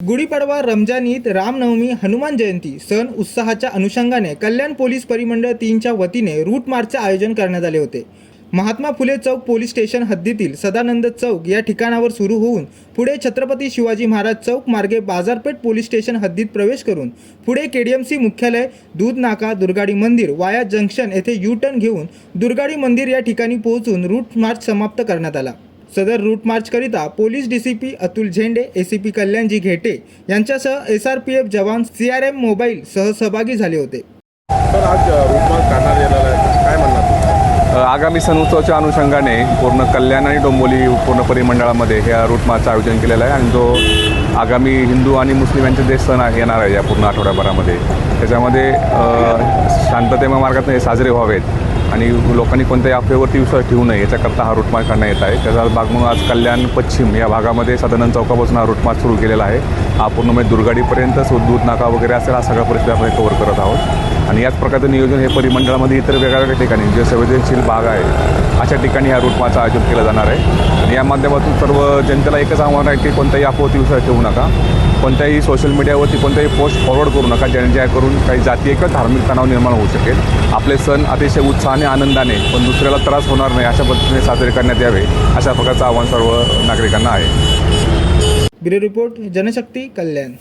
गुढीपाडवा रमजान ईद रामनवमी हनुमान जयंती सण उत्साहाच्या अनुषंगाने कल्याण पोलीस परिमंडळ तीनच्या वतीने रूट मार्चचे आयोजन करण्यात आले होते. महात्मा फुले चौक पोलीस स्टेशन हद्दीतील सदानंद चौक या ठिकाणावर सुरू होऊन पुढे छत्रपती शिवाजी महाराज चौक मार्गे बाजारपेठ पोलीस स्टेशन हद्दीत प्रवेश करून पुढे केडीएमसी मुख्यालय दूध नाका दुर्गाडी मंदिर वाया जंक्शन येथे यू टर्न घेऊन दुर्गाडी मंदिर या ठिकाणी पोहोचून रूट मार्च समाप्त करण्यात आला. सदर route मार्चकरिता police DCP Atul Zende ACP Kalyanji Ghete यांच्यासह एस आर पी एफ जवान सी आर एम मोबाईल सह सहभागी झाले होते. तर आज काढण्यात येणार आहे काय म्हणणार तुम्ही? आगामी सण उत्सवाच्या अनुषंगाने पूर्ण कल्याण आणि डोंबोली पूर्ण परिमंडळामध्ये ह्या रूट मार्चचं आयोजन केलेलं आहे आणि जो आगामी हिंदू आणि मुस्लिम यांचे जे सण आहे येणार आहे या पूर्ण आठवड्याभरामध्ये. त्याच्यामध्ये अ, शांततेमय मार्गातून हे साजरे व्हावेत. आणि लोकांनी कोणत्याही अफवेवरती विश्वास ठेवू नये याच्याकरता हा रूट करण्यात येत आहे. त्याचा भाग म्हणून आज कल्याण पश्चिम या भागामध्ये सदानंद चौकापासून हा रूट सुरू केलेला आहे. हा पूर्ण म्हणजे दुर्गाडीपर्यंत दूध नाका वगैरे असेल हा सगळा परिस्थिती आपण कव्हर करत आहोत. आणि याच प्रकारचं नियोजन हे परिमंडळामध्ये इतर वेगळ्या वेगळ्या ठिकाणी जे संवेदनशील भाग आहे अशा ठिकाणी ह्या रूटमार्गचं आयोजन केलं जाणार आहे. आणि या माध्यमातून सर्व जनतेला एकच आव्हान आहे की कोणत्याही अफवती विश्वास ठेवू नका. कोणत्याही सोशल मीडियावरती कोणत्याही पोस्ट फॉरवर्ड करू नका ज्या ज्या करून काही जातीय किंवा धार्मिक तणाव निर्माण होऊ शकेल. आपले सण अतिशय उत्साह उत्साहाने आनंदाने पण दुसऱ्याला त्रास होणार नाही अशा पद्धतीने साजरे करण्यात यावे अशा प्रकारचं आव्हान सर्व नागरिकांना आहे. Bureau report Janshakti Kalyan.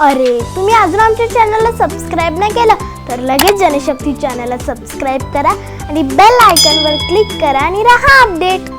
अरे तुम्ही अजून आमच्या चॅनलला सबस्क्राईब नाही केलं तर लगेच जनशक्ती चॅनलला सबस्क्राईब करा आणि बेल आयकॉनवर क्लिक करा आणि राहा अपडेट